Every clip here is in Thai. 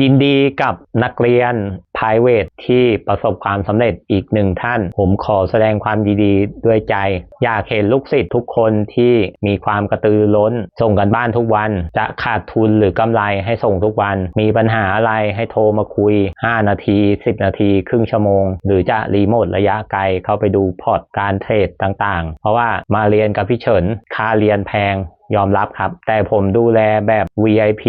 ยินดีกับนักเรียน p r i v a t ที่ประสบความสำเร็จอีกหนึ่งท่าน ผมขอแสดงความยินดีด้วยใจ อยากเห็นลูกศิษย์ทุกคนที่มีความกระตือรือร้น ส่งกันบ้านทุกวัน จะขาดทุนหรือกำไรให้ส่งทุกวัน มีปัญหาอะไรให้โทรมาคุย 5 นาที 10 นาที ครึ่งชั่วโมง หรือจะรีโมทระยะไกลเข้าไปดูพอร์ตการเทรดต่างๆ เพราะว่ามาเรียนกับพี่เฉินค่าเรียนแพง ยอมรับครับ แต่ผมดูแลแบบ VIP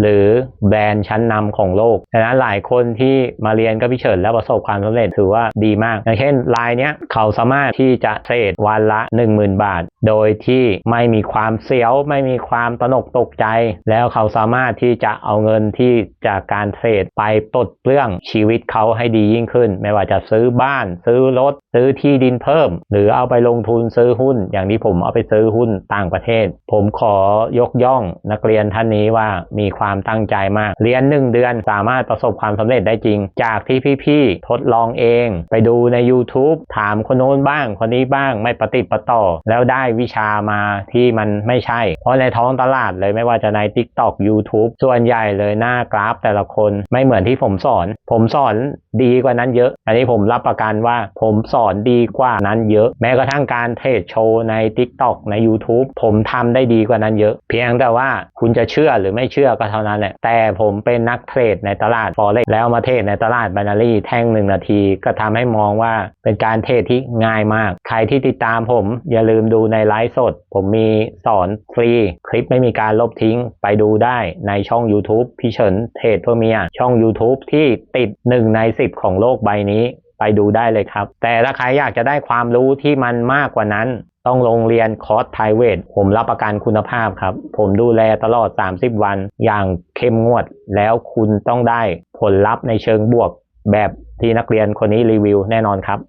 หรือแบรนด์ชั้นนำของโลกดังนั้นหลายคนที่มาเรียนกับพี่เฉินแล้วประสบความสำเร็จถือว่าดีมาก อย่างเช่นรายเนี้ยเขาสามารถที่จะเทรดวันละ 10,000 บาท โดยที่ไม่มีความเสียว ไม่มีความตนกตกใจ แล้วเขาสามารถที่จะเอาเงินที่จากการเทรดไปปลดเปลื้องชีวิตเขาให้ดียิ่งขึ้น ไม่ว่าจะซื้อบ้าน ซื้อรถ ซื้อที่ดินเพิ่ม หรือเอาไปลงทุนซื้อหุ้น อย่างที่ผมเอาไปซื้อหุ้นต่างประเทศ ผมมขอยกย่องนักเรียนท่านนี้ว่ามีความตั้งใจมาก เรียนหนึ่งเดือนสามารถประสบความสำเร็จได้จริง จากที่พี่ๆทดลองเอง ไปดูใน YouTube ถามคนโน้นบ้าง คนนี้บ้างไม่ปฏิปต่อ แล้วได้วิชามาที่มันไม่ใช่ เพราะในท้องตลาดเลยไม่ว่าจะใน TikTok YouTube ส่วนใหญ่เลยหน้ากราฟแต่ละคนไม่เหมือนที่ผมสอน ผมสอนดีกว่านั้นเยอะ อันนี้ผมรับประกันว่าผมสอนดีกว่านั้นเยอะ แม้กระทั่งการเทรดโชว์ใน TikTok ใน YouTube ผมทำได้ดีกว่านั้นเยอะ เพียงแต่ว่าคุณจะเชื่อหรือไม่เชื่อก็เท่านั้นแหละแต่ผมเป็นนักเทรดในตลาด Forex แล้วมาเทรดในตลาด Binary แท่งหนึ่งนาที ก็ทำให้มองว่าเป็นการเทรดที่ง่ายมาก ใครที่ติดตามผมอย่าลืมดูในไลฟ์สด ผมมีสอนฟรี คลิปไม่มีการลบทิ้งไปดูได้ในช่อง YouTube พี่เฉินเทรดเพื่อเมียช่อง YouTube ที่ติด 1 ใน 10 ของโลกใบนี้ ไปดูได้เลยครับ แต่ถ้าใครอยากจะได้ความรู้ที่มันมากกว่านั้น ต้องลงเรียนคอร์สไพรเวทผมรับประกันคุณภาพครับ ผมดูแลตลอด 30 วัน อย่างเข้มงวด แล้วคุณต้องได้ผลลัพธ์ในเชิงบวก แบบที่นักเรียนคนนี้รีวิวแน่นอนครับ